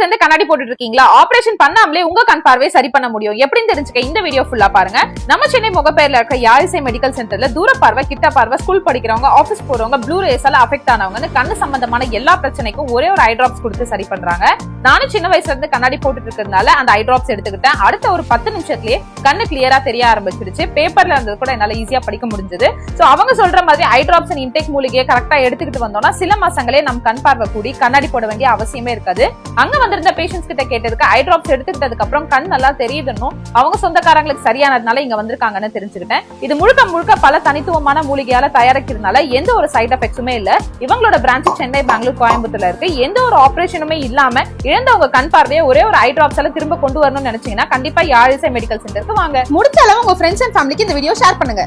சின்ன வயசுல கண்ணாடி போட்டுட்டு இருக்கீங்களா ஆபரேஷன் பண்ணாமலே உங்க கண் பார்வையை சரி பண்ண முடியும். எப்படின்னு தெரிஞ்சுக்க இந்த வீடியோ ஃபுல்லா பாருங்க. நம்ம சென்னை முகப்பேர்ல இருக்க யாழிசை மெடிக்கல் சென்டர்ல தூர பார்வை கிட்ட பார்வை ஸ்கூல் படிக்கிறவங்க ஆபீஸ் போறவங்க ப்ளூ ரேஸால அஃபெக்ட் ஆனவங்க கண்ணு சம்பந்தமான எல்லா பிரச்சனைக்கும் ஒரே ஒரு ஐ டிராப்ஸ் கொடுத்து சரி பண்றாங்க. நானும் சின்ன வயசுல இருந்து கண்ணாடி போட்டுட்டு இருக்கிறதுனால அந்த ஐ டிராப்ஸ் எடுத்துக்கிட்டேன். அடுத்த ஒரு பத்து நிமிஷத்துலயே கண்ணு கிளியரா தெரிய ஆரம்பிச்சிருச்சு பேப்பர்ல இருந்தது கூட என்னால ஈஸியா படிக்க முடிஞ்சது. சோ அவங்க சொல்ற மாதிரி ஐ டிராப்ஸ் இன்டேக் மூலிகையை கரெக்டா எடுத்துக்கிட்டு வந்தோம்னா சில மாசங்களே நம் கண் பார்வை கூடி கண்ணாடி போட வேண்டிய அவசியமே இருக்காது. அங்க வந்திருந்த பேஷண்ட்ஸ் கிட்ட கேட்டதுக்கு ஐ ட்ராப்ஸ் எடுத்துக்கிட்டதுக்கு அப்புறம் கண் நல்லா தெரியுதுன்னும் அவங்க சொந்தக்காரங்களுக்கு சரியானதுனால இங்க வந்திருக்காங்கன்னு தெரிஞ்சுக்கிட்டேன். இது முழுக்க முழுக்க பல தனித்துவமான மூலிகையால தயாரிக்கிறதுனால எந்த ஒரு சைட் எஃபெக்ட்ஸுமே இல்ல. இவங்களோட பிரான்ச் சென்னை பெங்களூர் கோயம்புத்தூர்ல இருக்கு. எந்த ஒரு ஆபரேஷனுமே இல்லாம இழந்தவங்க கண் பார்வையை ஒரே ஒரு ஐ எல்லாம் திரும்ப கொண்டு வரணும்னு நினைச்சீங்கன்னா கண்டிப்பா யாழிசை மெடிக்கல் சென்டருக்கு வாங்க. முடிச்ச அளவு உங்க ஃப்ரெண்ட்ஸ் அண்ட் ஃபேமிலிக்கு இந்த வீடியோ ஷேர் பண்ணுங்க.